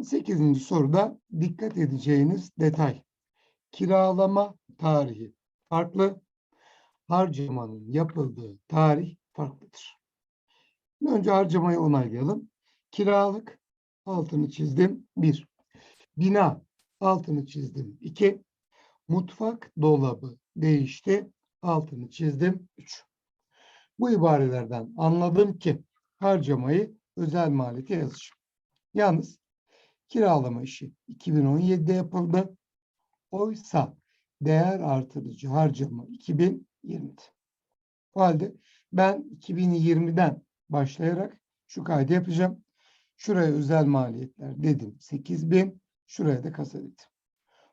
Şimdi 8. soruda dikkat edeceğiniz detay. Kiralama tarihi farklı. Harcamanın yapıldığı tarih farklıdır. Önce harcamayı onaylayalım. Kiralık altını çizdim. 1. Bina altını çizdim. 2. Mutfak dolabı değişti. Altını çizdim. 3. Bu ibarelerden anladım ki harcamayı özel maliyete yazacağım. Yalnız kiralama işi 2017'de yapıldı. Oysa değer artırıcı harcama 2020'de. O halde ben 2020'den başlayarak şu kaydı yapacağım. Şuraya özel maliyetler dedim 8000, şuraya da kasa dedim.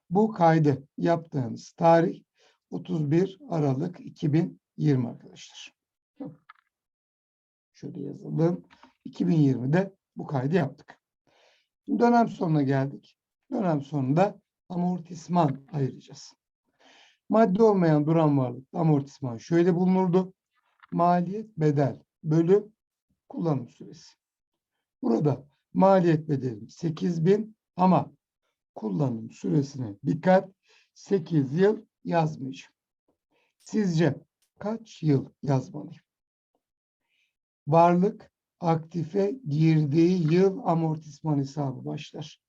Bu kaydı yaptığınız tarih 31 Aralık 2020 arkadaşlar. Şöyle yazalım. 2020'de bu kaydı yaptık. Dönem sonuna geldik. Dönem sonunda amortisman ayıracağız. Madde olmayan duran varlık amortisman şöyle bulunurdu. Maliyet bedel bölü kullanım süresi. Burada maliyet bedeli 8000 ama kullanım süresine dikkat 8 yıl yazmayacağım. Sizce kaç yıl yazmalıyım? Varlık aktife girdiği yıl amortisman hesabı başlar.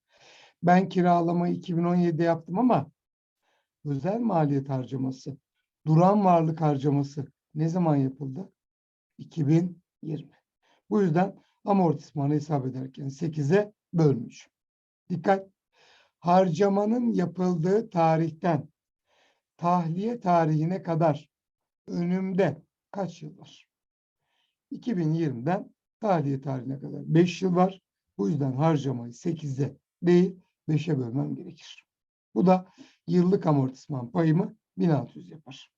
Ben kiralamayı 2017'de yaptım ama özel maliyet harcaması, duran varlık harcaması ne zaman yapıldı? 2020. Bu yüzden amortismanı hesap ederken 8'e bölmüş. Dikkat! Harcamanın yapıldığı tarihten tahliye tarihine kadar önümde kaç yıl var? 2020'den tahliye tarihine kadar 5 yıl var. Bu yüzden harcamayı 8'e değil 5'e bölmem gerekir. Bu da yıllık amortisman payımı 1600 yapar.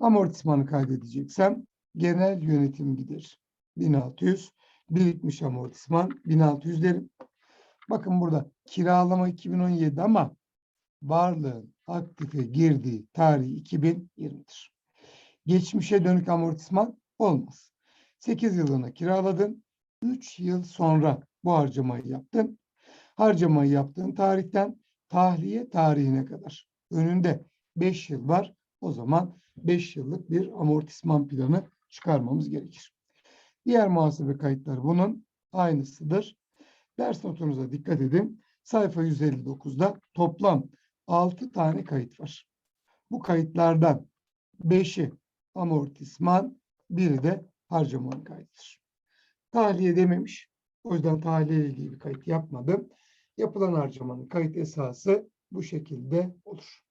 Amortismanı kaydedeceksem genel yönetim gider 1600, birikmiş amortisman 1600 derim. Bakın burada kiralama 2017 ama varlığın aktife girdiği tarih 2020'dir. Geçmişe dönük amortisman olmaz. 8 yılına kiraladın. 3 yıl sonra bu harcamayı yaptın. Harcamayı yaptığın tarihten tahliye tarihine kadar önünde 5 yıl var. O zaman 5 yıllık bir amortisman planı çıkarmamız gerekir. Diğer muhasebe kayıtları bunun aynısıdır. Ders notunuza dikkat edin. Sayfa 159'da toplam 6 tane kayıt var. Bu kayıtlardan 5'i amortisman, biri de harcamanın kaydıdır. Tahliye dememiş. O yüzden tahliye ilgili bir kayıt yapmadım. Yapılan harcamanın kayıt esası bu şekilde olur.